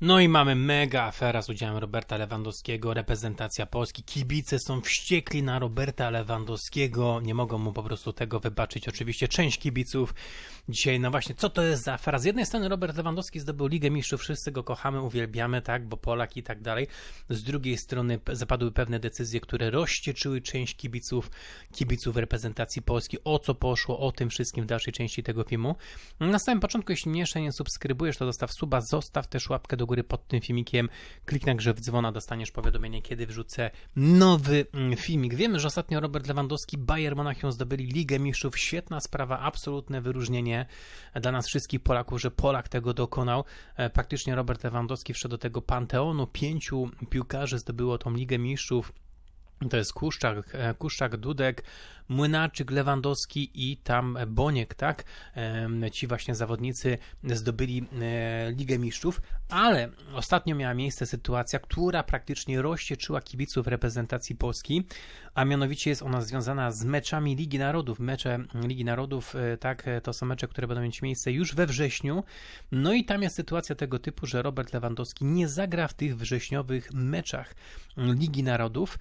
No i mamy mega afera z udziałem Roberta Lewandowskiego, reprezentacja Polski. Kibice są wściekli na Roberta Lewandowskiego, nie mogą mu po prostu tego wybaczyć. Oczywiście część kibiców dzisiaj, no właśnie, co to jest za afera? Z jednej strony Robert Lewandowski zdobył Ligę Mistrzów, wszyscy go kochamy, uwielbiamy, tak, bo Polak i tak dalej. Z drugiej strony zapadły pewne decyzje, które rozścieczyły część kibiców, kibiców reprezentacji Polski. O co poszło, o tym wszystkim w dalszej części tego filmu. Na samym początku, jeśli jeszcze nie subskrybujesz, to zostaw suba, zostaw też łapkę do góry pod tym filmikiem, kliknij na grzew dzwona, dostaniesz powiadomienie, kiedy wrzucę nowy mm, filmik. Wiemy, że ostatnio Robert Lewandowski, Bayern Monachium zdobyli Ligę Mistrzów, świetna sprawa, absolutne wyróżnienie dla nas wszystkich Polaków, że Polak tego dokonał. E, Praktycznie Robert Lewandowski wszedł do tego panteonu, pięciu piłkarzy zdobyło tą Ligę Mistrzów. To jest Kuszczak, e, Kuszczak, Dudek, Młynarczyk, Lewandowski i tam Boniek, tak? Ci właśnie zawodnicy zdobyli e, Ligę Mistrzów, ale ostatnio miała miejsce sytuacja, która praktycznie rozścieczyła kibiców reprezentacji Polski, a mianowicie jest ona związana z meczami Ligi Narodów. Mecze Ligi Narodów, e, tak, to są mecze, które będą mieć miejsce już we wrześniu. No i tam jest sytuacja tego typu, że Robert Lewandowski nie zagra w tych wrześniowych meczach Ligi Narodów.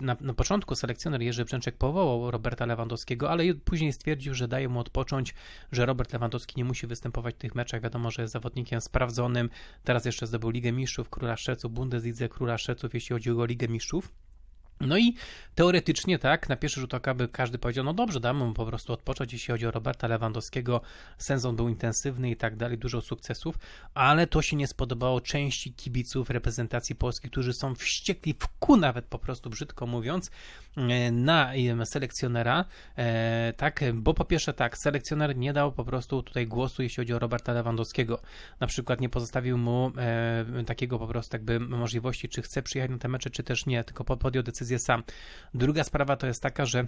Na, na początku selekcjoner Jerzy Brzęczek powołał Roberta Lewandowskiego, ale później stwierdził, że daje mu odpocząć, że Robert Lewandowski nie musi występować w tych meczach. Wiadomo, że jest zawodnikiem sprawdzonym. Teraz jeszcze zdobył Ligę Mistrzów, Króla Szczeców, Bundeslidze, Króla Szczeców, jeśli chodzi o Ligę Mistrzów. No i teoretycznie tak, na pierwszy rzut oka by każdy powiedział, no dobrze, damy mu po prostu odpocząć, jeśli chodzi o Roberta Lewandowskiego, sezon był intensywny i tak dalej, dużo sukcesów, ale to się nie spodobało części kibiców reprezentacji Polski, którzy są wściekli w ku nawet po prostu, brzydko mówiąc, e, na e, selekcjonera, e, tak, bo po pierwsze tak, selekcjoner nie dał po prostu tutaj głosu, jeśli chodzi o Roberta Lewandowskiego, na przykład nie pozostawił mu takiego po prostu jakby możliwości, czy chce przyjechać na te mecze, czy też nie, tylko po- podjął decyzję sam. Druga sprawa to jest taka, że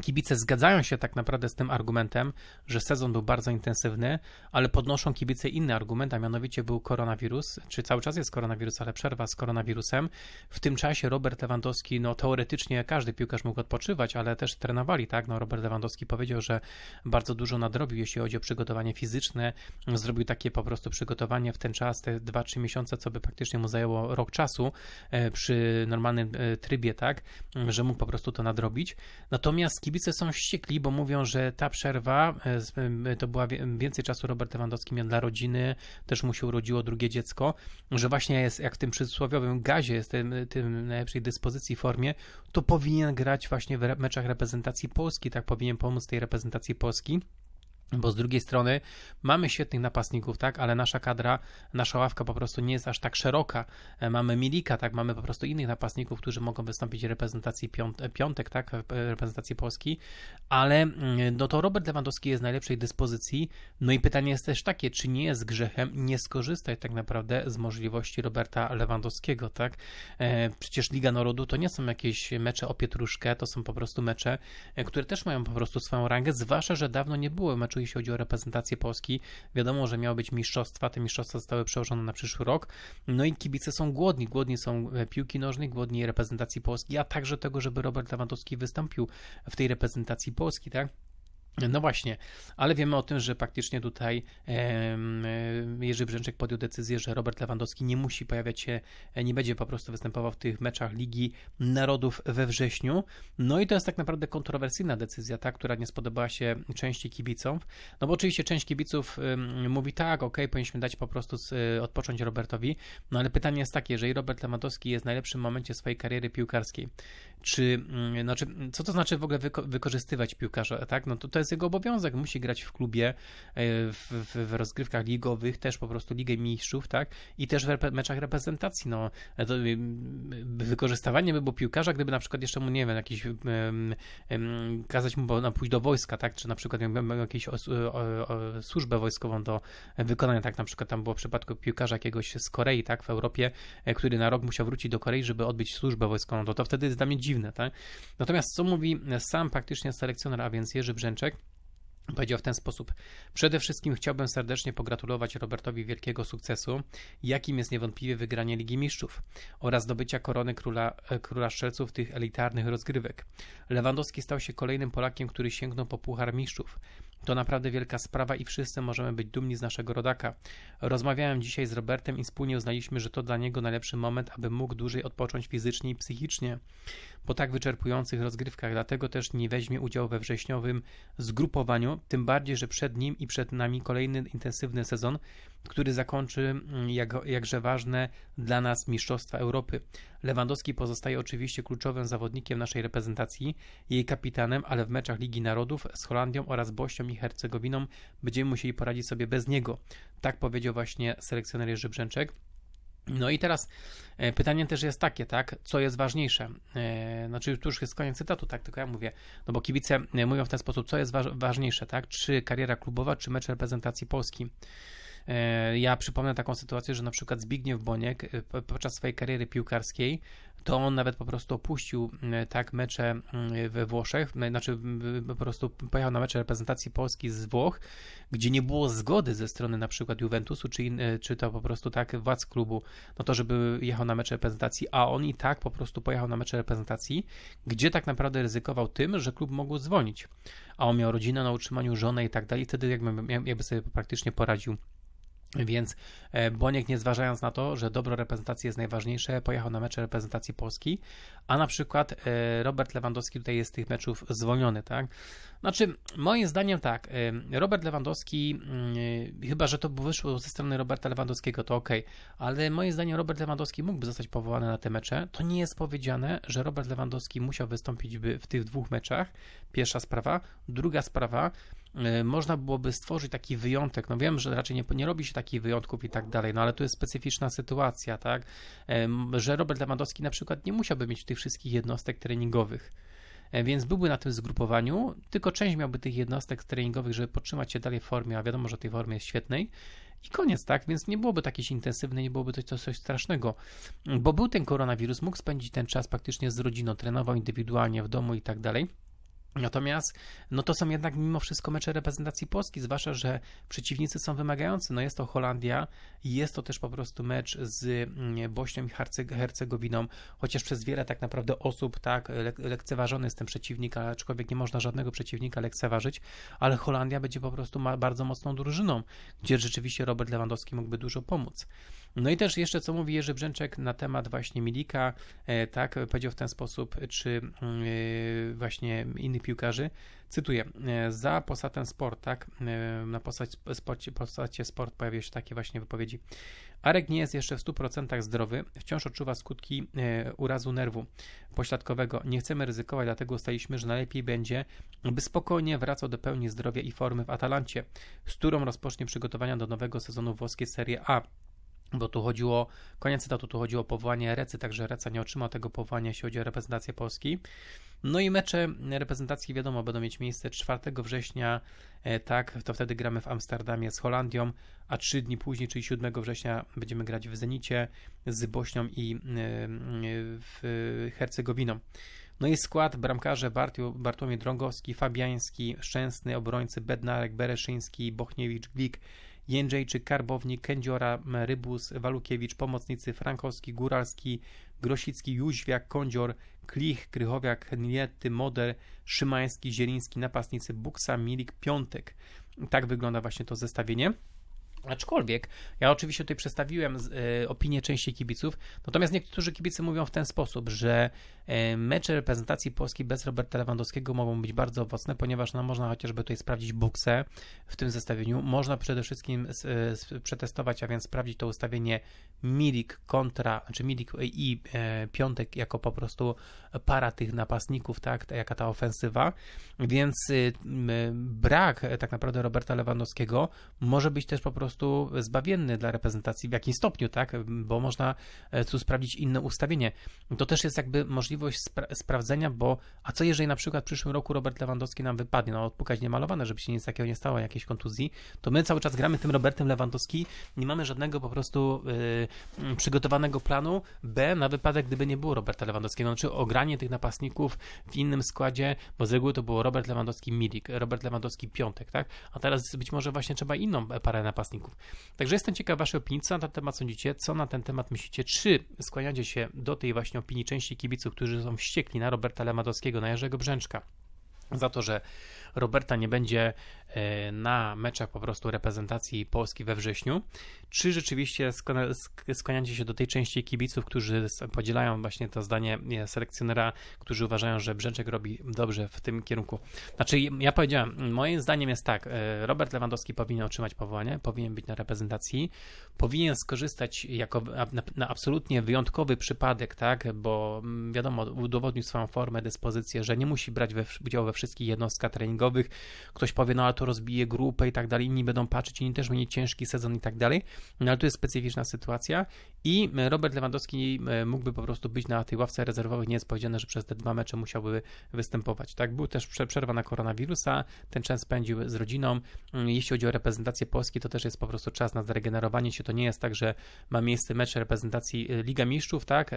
Kibice zgadzają się tak naprawdę z tym argumentem, że sezon był bardzo intensywny, ale podnoszą kibice inny argument, a mianowicie był koronawirus, czy cały czas jest koronawirus, ale przerwa z koronawirusem. W tym czasie Robert Lewandowski, no teoretycznie każdy piłkarz mógł odpoczywać, ale też trenowali, tak? No Robert Lewandowski powiedział, że bardzo dużo nadrobił, jeśli chodzi o przygotowanie fizyczne. Zrobił takie po prostu przygotowanie w ten czas, te 2-3 miesiące, co by praktycznie mu zajęło rok czasu e, przy normalnym e, trybie, tak? Że mógł po prostu to nadrobić. Natomiast kibice są wściekli, bo mówią, że ta przerwa e, e, to była więcej czasu Robert Lewandowski miał dla rodziny, też mu się urodziło drugie dziecko, że właśnie jest jak w tym przysłowiowym gazie, jest tym, tym najlepszej dyspozycji formie, to powinien grać właśnie w meczach reprezentacji Polski, tak powinien pomóc tej reprezentacji Polski. Bo z drugiej strony mamy świetnych napastników, tak, ale nasza kadra, nasza ławka po prostu nie jest aż tak szeroka. E, Mamy Milika, tak, mamy po prostu innych napastników, którzy mogą wystąpić w reprezentacji e, piątek, tak, e, reprezentacji Polski, ale mm, no to Robert Lewandowski jest w najlepszej dyspozycji. No i pytanie jest też takie, czy nie jest grzechem nie skorzystać tak naprawdę z możliwości Roberta Lewandowskiego, tak? Przecież Liga Narodu to nie są jakieś mecze o pietruszkę, to są po prostu mecze, które też mają po prostu swoją rangę, zwłaszcza, że dawno nie było meczu, jeśli chodzi o reprezentację Polski. Wiadomo, że miały być mistrzostwa, te mistrzostwa zostały przełożone na przyszły rok. No i kibice są głodni, głodni są e, piłki nożnej, głodni reprezentacji Polski, a także tego, żeby Robert Lewandowski wystąpił w tej reprezentacji Polski, tak? No właśnie, ale wiemy o tym, że praktycznie tutaj e, Jerzy Brzęczek podjął decyzję, że Robert Lewandowski nie musi pojawiać się, e, nie będzie po prostu występował w tych meczach Ligi Narodów we wrześniu. No i to jest tak naprawdę kontrowersyjna decyzja, ta, która nie spodobała się części kibicom. No bo oczywiście część kibiców mówi tak, ok, powinniśmy dać po prostu e, odpocząć Robertowi, no ale pytanie jest takie, jeżeli Robert Lewandowski jest w najlepszym momencie swojej kariery piłkarskiej, czy, mm, znaczy, co to znaczy w ogóle wyko- wykorzystywać piłkarza, tak? No to, to jest jego obowiązek, musi grać w klubie, e, w, w, rozgrywkach ligowych, też po prostu Ligę Mistrzów, tak? I też w meczach reprezentacji, no to mm, wykorzystywanie by było piłkarza, gdyby na przykład jeszcze mu, nie wiem, jakiś em, em, kazać mu na pójść do wojska, tak? Czy na przykład miał, jakąś służbę wojskową do wykonania, tak? Na przykład tam było w przypadku piłkarza jakiegoś z Korei, tak? W Europie, e, który na rok musiał wrócić do Korei, żeby odbyć służbę wojskową, to to wtedy jest dla mnie dziwne, tak? Natomiast co mówi sam praktycznie selekcjoner, a więc Jerzy Brzęczek, Powiedział w ten sposób: Przede wszystkim chciałbym serdecznie pogratulować Robertowi wielkiego sukcesu, jakim jest niewątpliwie wygranie Ligi Mistrzów oraz zdobycia korony króla, e, króla strzelców tych elitarnych rozgrywek. Lewandowski stał się kolejnym Polakiem, który sięgnął po Puchar Mistrzów. To naprawdę wielka sprawa i wszyscy możemy być dumni z naszego rodaka. Rozmawiałem dzisiaj z Robertem i wspólnie uznaliśmy, że to dla niego najlepszy moment, aby mógł dłużej odpocząć fizycznie i psychicznie po tak wyczerpujących rozgrywkach. Dlatego też nie weźmie udziału we wrześniowym zgrupowaniu, tym bardziej, że przed nim i przed nami kolejny intensywny sezon, który zakończy mm, jak, jakże ważne dla nas Mistrzostwa Europy. Lewandowski pozostaje oczywiście kluczowym zawodnikiem naszej reprezentacji, jej kapitanem, ale w meczach Ligi Narodów z Holandią oraz Bośnią i Hercegowiną będziemy musieli poradzić sobie bez niego. Tak powiedział właśnie selekcjoner Jerzy Brzęczek. No i teraz e, pytanie też jest takie, tak, co jest ważniejsze? E, znaczy, tu już jest koniec cytatu, tak, tylko ja mówię, no bo kibice e, mówią w ten sposób, co jest ważniejsze, tak, czy kariera klubowa, czy mecz reprezentacji Polski. Ja przypomnę taką sytuację, że na przykład Zbigniew Boniek podczas swojej kariery piłkarskiej to on nawet po prostu opuścił mm, tak mecze mm, we Włoszech, znaczy po prostu pojechał na mecze reprezentacji Polski z Włoch, gdzie nie było zgody ze strony na przykład Juventusu, czy, in, czy to po prostu tak władz klubu, no to żeby jechał na mecze reprezentacji, a on i tak po prostu pojechał na mecze reprezentacji, gdzie tak naprawdę ryzykował tym, że klub mógł zwolnić, a on miał rodzinę na utrzymaniu, żonę i tak dalej, wtedy jakby, jakby sobie praktycznie poradził więc e, Boniek, nie zważając na to, że dobro reprezentacji jest najważniejsze, pojechał na mecze reprezentacji Polski, a na przykład e, Robert Lewandowski tutaj jest z tych meczów zwolniony, tak? Znaczy, moim zdaniem tak, e, Robert Lewandowski, mm, chyba że to wyszło ze strony Roberta Lewandowskiego, to ok, ale moim zdaniem Robert Lewandowski mógłby zostać powołany na te mecze. To nie jest powiedziane, że Robert Lewandowski musiał wystąpić w tych dwóch meczach. Pierwsza sprawa. Druga sprawa, można byłoby stworzyć taki wyjątek. No wiem, że raczej nie, nie robi się takich wyjątków i tak dalej, no ale tu jest specyficzna sytuacja, tak, że Robert Lewandowski na przykład nie musiałby mieć tych wszystkich jednostek treningowych. E, więc byłby na tym zgrupowaniu, tylko część miałby tych jednostek treningowych, żeby podtrzymać się dalej w formie, a wiadomo, że tej formie jest świetnej. I koniec, tak? Więc nie byłoby to jakieś intensywne, nie byłoby to coś strasznego, bo był ten koronawirus, mógł spędzić ten czas praktycznie z rodziną, trenował indywidualnie w domu i tak dalej. Natomiast no to są jednak mimo wszystko mecze reprezentacji Polski, zwłaszcza, że przeciwnicy są wymagający. No jest to Holandia jest to też po prostu mecz z mm, Bośnią i Hercegowiną, chociaż przez wiele tak naprawdę osób tak lekceważony jest ten przeciwnik, aczkolwiek nie można żadnego przeciwnika lekceważyć, ale Holandia będzie po prostu bardzo mocną drużyną, gdzie rzeczywiście Robert Lewandowski mógłby dużo pomóc. No i też jeszcze co mówi Jerzy Brzęczek na temat właśnie Milika, e, tak, powiedział w ten sposób, czy mm, e, właśnie innych piłkarzy, cytuję, e, za Posatem Sport, tak, na postacie, postacie Sport pojawiły się takie właśnie wypowiedzi. Arek nie jest jeszcze w 100% zdrowy, wciąż odczuwa skutki urazu nerwu pośladkowego. Nie chcemy ryzykować, dlatego ustaliśmy, że najlepiej będzie, by spokojnie wracał do pełni zdrowia i formy w Atalancie, z którą rozpocznie przygotowania do nowego sezonu włoskiej Serie A bo tu chodziło, koniec cytatu, tu chodziło o powołanie Recy, także Reca nie otrzymał tego powołania, jeśli chodzi o reprezentację Polski. No i mecze reprezentacji, wiadomo, będą mieć miejsce 4 września, e, tak, to wtedy gramy w Amsterdamie z Holandią, a trzy dni później, czyli 7 września będziemy grać w Zenicie z Bośnią i e, w Hercegowiną. No i skład bramkarze Bartłomiej Drągowski, Fabiański, Szczęsny, obrońcy Bednarek, Bereszyński, Bochniewicz, Glik, Jędrzejczyk, Karbownik, Kędziora, Rybus, Walukiewicz, pomocnicy Frankowski, Góralski, Grosicki, Jóźwiak, Kądzior, Klich, Krychowiak, Niety, Moder, Szymański, Zieliński, napastnicy Buksa, Milik, Piątek. Tak wygląda właśnie to zestawienie. Aczkolwiek, ja oczywiście tutaj przedstawiłem y, opinię części kibiców, natomiast niektórzy kibice mówią w ten sposób, że y, mecze reprezentacji Polski bez Roberta Lewandowskiego mogą być bardzo owocne, ponieważ no, można chociażby tutaj sprawdzić buksę w tym zestawieniu. Można przede wszystkim y, przetestować, a więc sprawdzić to ustawienie Milik kontra, znaczy Milik i Piątek jako po prostu para tych napastników, tak, jaka ta ofensywa, więc brak tak naprawdę Roberta Lewandowskiego może być też po prostu prostu zbawienny dla reprezentacji w jakimś stopniu, tak? Bo można e, tu sprawdzić inne ustawienie. To też jest jakby możliwość spra sprawdzenia, bo a co jeżeli na przykład w przyszłym roku Robert Lewandowski nam wypadnie, no odpukać niemalowane, żeby się nic takiego nie stało, jakiejś kontuzji, to my cały czas gramy tym Robertem Lewandowski, nie mamy żadnego po prostu yy, przygotowanego planu B na wypadek, gdyby nie było Roberta Lewandowskiego, znaczy ogranie tych napastników w innym składzie, bo z reguły to było Robert Lewandowski Milik, Robert Lewandowski Piątek, tak? A teraz być może właśnie trzeba inną parę napastników napastników. Także jestem ciekaw Waszej opinii, co na ten temat sądzicie, co na ten temat myślicie, czy skłaniacie się do tej właśnie opinii części kibiców, którzy są wściekli na Roberta Lewandowskiego, na Jerzego Brzęczka, za to, że Roberta nie będzie e, na meczach po prostu reprezentacji Polski we wrześniu, czy rzeczywiście skłania- sk- skłaniacie się do tej części kibiców, którzy podzielają właśnie to zdanie e, selekcjonera, którzy uważają, że Brzęczek robi dobrze w tym kierunku. Znaczy, ja powiedziałem, moim zdaniem jest tak, e, Robert Lewandowski powinien otrzymać powołanie, powinien być na reprezentacji, powinien skorzystać jako na, absolutnie wyjątkowy przypadek, tak, bo mm, wiadomo, udowodnił swoją formę, dyspozycję, że nie musi brać udziału we wszystkich jednostkach treningowych. Ktoś powie, no ale to rozbije grupę i tak dalej, inni będą patrzeć, inni też będzie ciężki sezon i tak dalej, no ale tu jest specyficzna sytuacja. I e, Robert Lewandowski e, mógłby po prostu być na tej ławce rezerwowej, nie jest powiedziane, że przez te dwa mecze musiałby występować, tak, był też prze- przerwa na koronawirusa, ten czas spędził z rodziną, Mm, jeśli chodzi o reprezentację Polski, to też jest po prostu czas na zregenerowanie się. To nie jest tak, że ma miejsce mecz reprezentacji y, Liga Mistrzów, tak? e,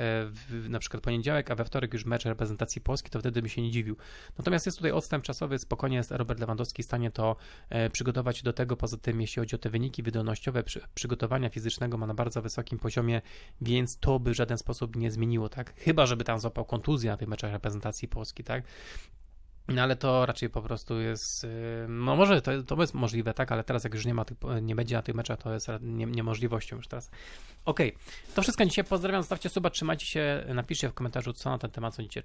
na przykład poniedziałek, a we wtorek już mecz reprezentacji Polski, to wtedy by się nie dziwił. Natomiast jest tutaj odstęp czasowy, spokojnie jest Robert Lewandowski w stanie to e, przygotować do tego. Poza tym, jeśli chodzi o te wyniki wydolnościowe, przy, przygotowania fizycznego ma na bardzo wysokim poziomie, więc to by w żaden sposób nie zmieniło, tak? Chyba, żeby tam złapał kontuzję na tych meczach reprezentacji Polski, tak? No ale to raczej po prostu jest. yy, No może to, to jest możliwe, tak, ale teraz jak już nie ma nie będzie na tych meczach, to jest nie, niemożliwością już teraz. Okej, to wszystko dzisiaj pozdrawiam, zostawcie suba, trzymajcie się, napiszcie w komentarzu, co na ten temat sądzicie.